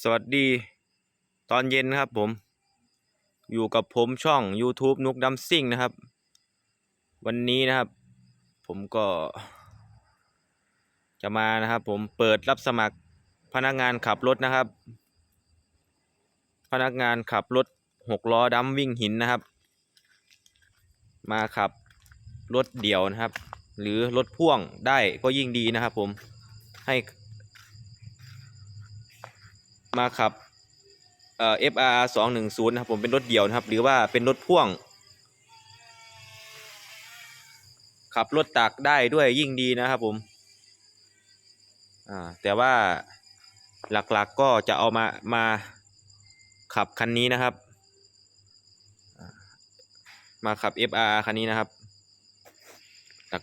สวัสดีตอนเย็นนะครับผม อยู่กับผมช่อง YouTube นุกดัมซิ่งนะครับ วันนี้นะครับ ผมก็ จะมานะครับ ผมเปิดรับสมัครพนักงานขับรถนะครับ พนักงานขับรถหกล้อดัมวิ่งหินนะครับ มาขับรถเดี่ยวนะครับ หรือรถพ่วงได้ก็ยิ่งดีนะครับ ผมให้ มาขับเอ่อ FR สองหนึ่งศูนย์นะครับผมเป็นรถเดี่ยวนะครับ หรือว่าเป็นรถพ่วง ขับรถตักได้ด้วยยิ่งดีนะครับผมอ่าแต่ว่าหลักๆก็จะเอามามาขับคันนี้นะครับ มาขับ FR คันนี้นะครับ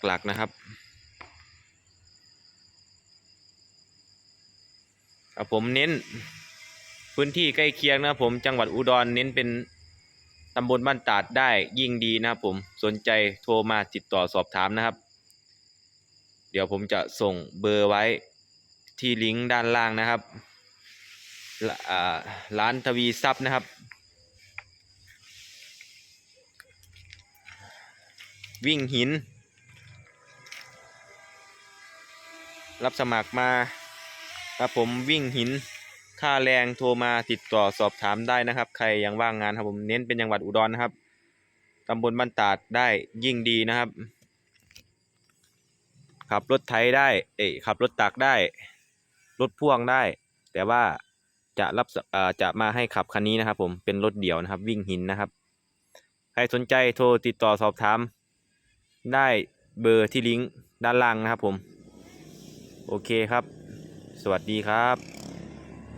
หลักๆนะครับครับผมเน้น พื้นที่ใกล้เคียงนะครับผมจังหวัดอุดรเน้นเป็นตำบลบ้านตาดได้ยิ่งดีนะครับผมสนใจโทรมาติดต่อสอบถามนะครับ เดี๋ยวผมจะส่งเบอร์ไว้ที่ลิงก์ด้านล่างนะครับร้านทวีทรัพย์นะครับ วิ่งหิน รับสมัครมาครับผมวิ่งหิน ค่าแรงโทรมาติดต่อสอบถามได้นะครับ ใครยังว่างงานครับผมเน้นเป็นจังหวัดอุดรนะครับตำบลบ้านตาดได้ยิ่งดีนะครับ ขับรถไถได้ เอ้ขับรถตักได้ รถพ่วงได้ แต่ว่าจะรับอ่อจะมาให้ขับคันนี้นะครับ ผมเป็นรถเดี่ยวนะครับ วิ่งหินนะครับ ใครสนใจโทรติดต่อสอบถาม ได้เบอร์ที่ลิงก์ด้านล่างนะครับผม โอเคครับ สวัสดีครับ